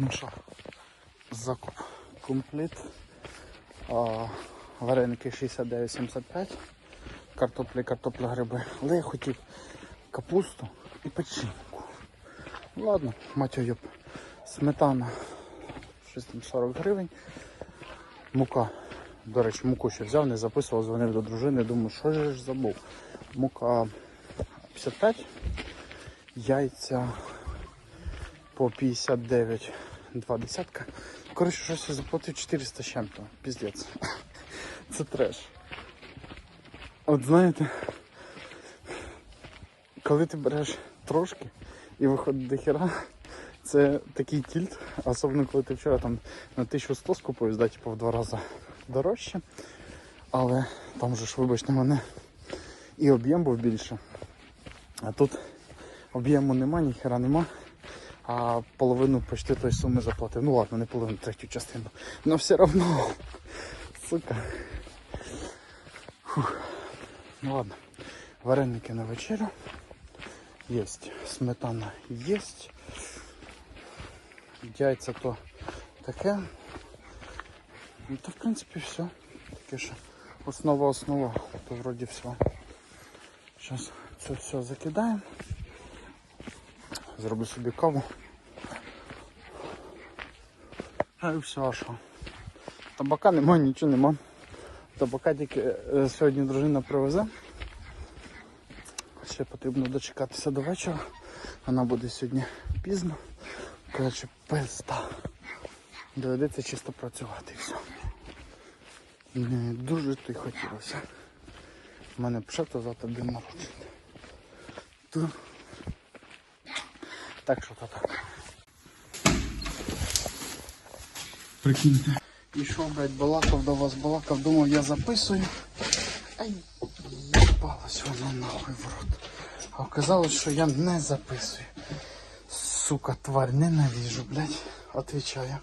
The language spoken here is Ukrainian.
Ну що, закуп компліт. Вареники 69,75. Картоплі, картопля, гриби. Але я хотів капусту і печінку. Ну, Ладно, йоп. Сметана 640 гривень. Мука. До речі, муку ще взяв, не записував, дзвонив до дружини, думаю, що ж забув. Мука 55, яйця по 59, два десятка. Коротше, щось я заплатив 400 з чим-то. Піздець. Це треш. От знаєте, коли ти береш трошки і виходить до хіра, це такий тільт, особливо коли ти вчора там на 1100 скупив, да, типу в два рази дорожче. Але там же ж, вибачте мене, і об'єм був більше. А тут об'єму нема, ніхера нема. А половину почти тої суми заплатив. Ну ладно, не половину, третю частину. Но все равно. Сука. Фух. Ну ладно. Вареники на вечерю. Есть. Сметана есть. Яйця то таке. Ну то в принципі все. Таке що основа основа, то вроді все. Зараз це все закидаємо. Зроблю собі каву. А і все, а що? Табака нема, нічого нема. Табака тільки е, сьогодні дружина привезе. Ще потрібно дочекатися до вечора. Вона буде сьогодні пізно. Коротше, пизда. Доведеться чисто працювати і все. Не дуже то й хотілося. У мене пше то завтра день народження. Так що то так. Прикиньте. Ішов, блядь, балакав до вас, балакав, думав, я записую. Ай, їбалась воно нахуй в рот. А оказалось, що я не записую. Сука, тварь, ненавижу, блядь. Отвечаю.